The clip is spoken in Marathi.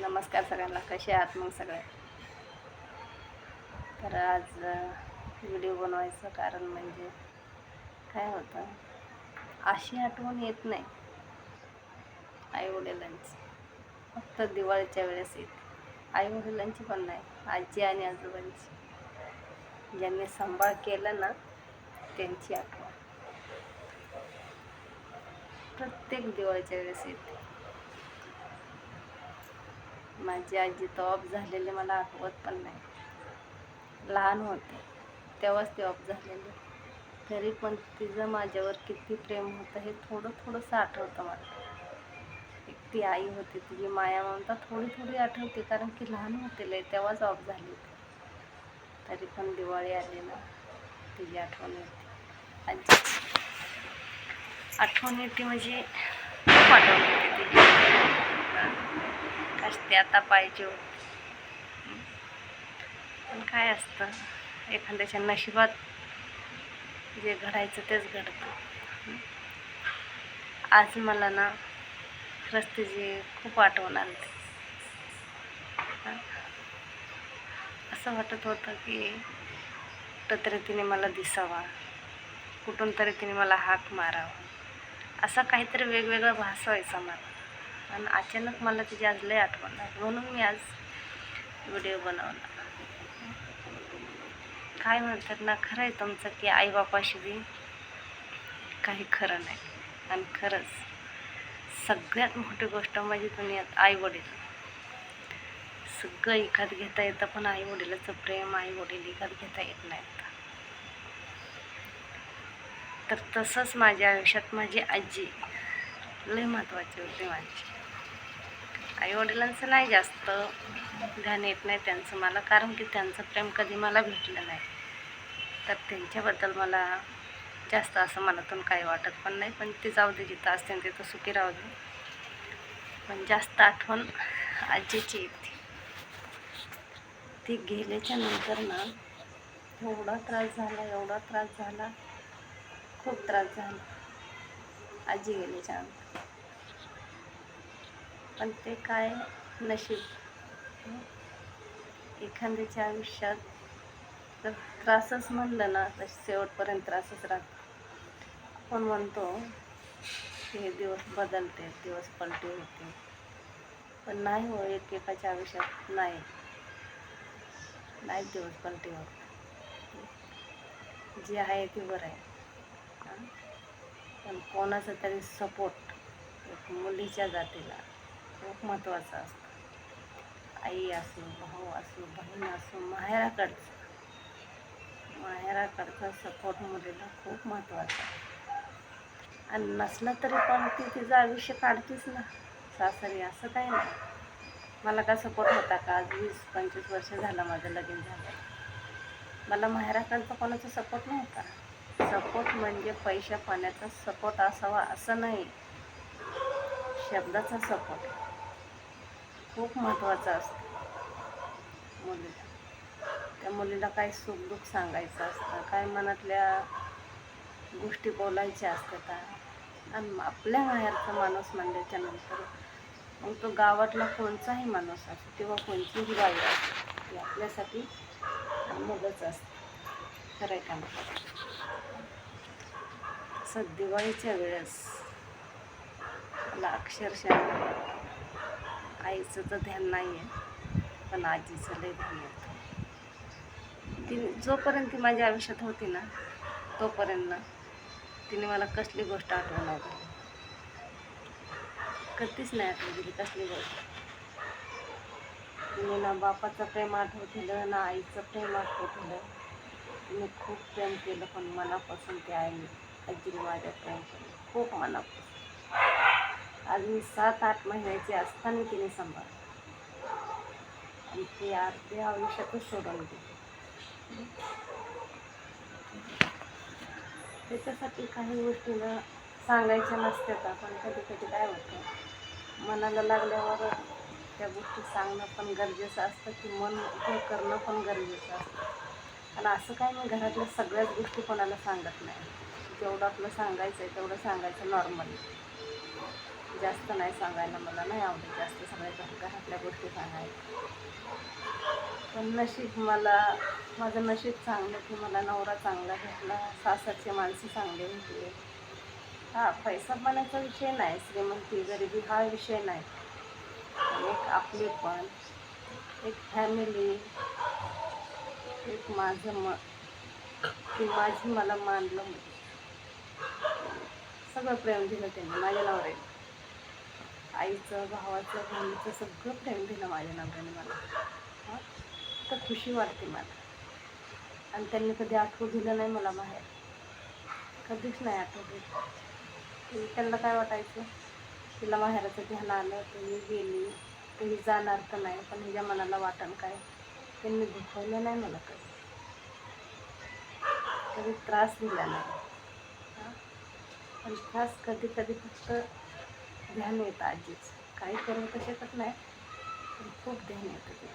नमस्कार सगळ्यांना कसे आहात मग सगळे? तर आज व्हिडिओ बनवायचं कारण म्हणजे काय होतं? अशी आठवण येत नाही. आई वडिलांची फक्त दिवाळीच्या वेळेस येत. आई वडिलांची पण नाही आजी आणि आजोबांची. ज्यांनी सांभाळ केला ना त्यांची आठवण. प्रत्येक दिवाळीच्या वेळेस येते. माझी आजी तर ऑफ झालेली मला आठवत पण नाही. लहान होते. तेव्हाच ते ऑफ झालेले. तरी पण तिचं माझ्यावर किती प्रेम होतं हे थोडं थोडंसं आठवतं मला. एक ती आई होती तिची माया ममता थोडी थोडी आठवते कारण की लहान होते लय तेव्हाच ऑफ झाली तरी पण दिवाळी आली ना तिची आठवण येते. आजी. आठवण येते म्हणजे खूप आठवण येते तिची असते आता पाहिजे होती. पण काय असतं एखाद्याच्या नशिबात जे घडायचं तेच घडतं. आज मला ना खरंच तिची खूप आठवण आली असं वाटत होतं की कुठं तरी तिने मला दिसावा कुठून तरी तिने मला हाक मारावा. असा काहीतरी वेगवेगळं व्हायचा मला. आणि अचानक मला तिची आज लय आठवण आली म्हणून मी आज व्हिडिओ बनवला काय म्हणतात ना खरं आहे तुमचं की आईबापाशी बी काही खरं नाही. आणि खरंच सगळ्यात मोठी गोष्ट म्हणजे तुम्ही आई वडील सगळं एखाद घेता येतं पण आई वडिलाचं प्रेम आई वडील एखाद घेता येत नाहीत तर तसंच माझ्या आयुष्यात माझी आजी लय महत्त्वाची होती माझी. आईवडिलांचं नाही जास्त ध्यान येत नाही त्यांचं मला कारण की त्यांचं प्रेम कधी मला भेटलं नाही. तर त्यांच्याबद्दल मला जास्त असं मनातून काही वाटत पण नाही पण ते जाऊ दे जिथं असते तिथं सुखी राहू दे. पण जास्त आठवण आजीची येते. ती गेल्याच्यानंतर ना एवढा त्रास झाला एवढा त्रास झाला खूप त्रास झाला. आजी गेल्याच्यानंतर. पण ते काय नशीब. एखाद्याच्या आयुष्यात तर त्रासच म्हणलं ना तर शेवटपर्यंत त्रासच राहतो. आपण म्हणतो की हे दिवस बदलते दिवस पलटे होते. पण नाही हो एकेकाच्या आयुष्यात नाही. नाही दिवस पलटी होत. जे आहे ते बरं आहे. पण कोणाचा तरी सपोर्ट एक मुलीच्या जातीला. खूप महत्त्वाचं असतं. आई असो भाऊ असो बहीण असो माहेराकडचं. माहेराकडचा सपोर्ट मुलीला खूप महत्त्वाचा आहे. आणि नसलं तरी पण ती तिचं आयुष्य काढतीच ना. सासरी असं काही नाही. मला का सपोर्ट होता का? आज वीस पंचवीस वर्ष झालं माझं लगीन झालं. मला माहेराकडचा कोणाचा सपोर्ट नव्हता. सपोर्ट म्हणजे पैशा पाण्याचा सपोर्ट असावा असं नाही. शब्दाचा सपोर्ट खूप महत्त्वाचा असतो. मुलीला. त्या मुलीला काय सुखदुःख सांगायचं असतं काय मनातल्या गोष्टी बोलायच्या असतात आणि आपल्या माहेरचा माणूस म्हणल्याच्या नंतर मग तो गावातला कोणताही माणूस असतो किंवा कोणतीही बाई असते ती आपल्यासाठी मदत असते. खरं आहे का असं दिवाळीच्या वेळेस मला अक्षरशः आईचं तर ध्यान नाही आहे पण आजीचं लय ध्यान येतं ती जोपर्यंत ती माझ्या आयुष्यात होती ना तोपर्यंत तिने मला कसली गोष्ट आठवण नाही दिली कधीच नाही आठवण दिली कसली गोष्ट. तिने ना बापाचं प्रेम आठवत दिलं ना आईचं प्रेम आठवत दिलं तिने खूप प्रेम केलं पण मनापासून ते आईने आजीने माझ्या प्रेम केलं. खूप मनापासून. आज मी सात आठ महिन्याची असताना तिने सांभाळ आणि ते अर्ध्या आयुष्यातच सोडून गेली. त्याच्यासाठी काही गोष्टीला सांगायच्या नसतात आपण. कधी कधी काय होतं मनाला लागल्यावर त्या गोष्टी सांगणं पण गरजेचं असतं की मन हे करणं पण गरजेचं असतं. आणि असं काय मी घरातल्या सगळ्याच गोष्टी कोणाला सांगत नाही. जेवढं आपलं सांगायचं आहे तेवढं सांगायचं नॉर्मली. जास्त नाही सांगायला मला नाही आवडत जास्त सांगायचं घरातल्या गोष्टी सांगायला. पण नशीब मला माझं नशीब चांगलं की मला नवरा चांगला भेटला सासरचे माणसं चांगले होती हा पैसा पाण्याचा विषय नाही श्रीमंती गरिबी हा विषय नाही. एक आपले पण एक फॅमिली एक माझं म की माझी मला मानलं सगळं प्रेम दिलं त्यांनी माझ्या नवऱ्याने. आईचं भावाचं बहिणीचं सगळं प्रेम दिलं माझ्या नवऱ्याने मला. हां? तर खुशी वाटते मला. आणि त्यांनी कधी आठवू दिलं नाही मला बाहेर. कधीच नाही आठवू की त्यांना काय वाटायचं? तिला माहेराचं ध्यान आलं तर मी गेली. तुम्ही जाणार तर नाही पण हिच्या मनाला वाटण काय? त्यांनी दुखवलं नाही मला कधी. कधी त्रास दिला नाही. पण खास कधी कधी फक्त ध्यान येतं आजीच काही करून तर शकत नाही पण खूप ध्यान येतं ते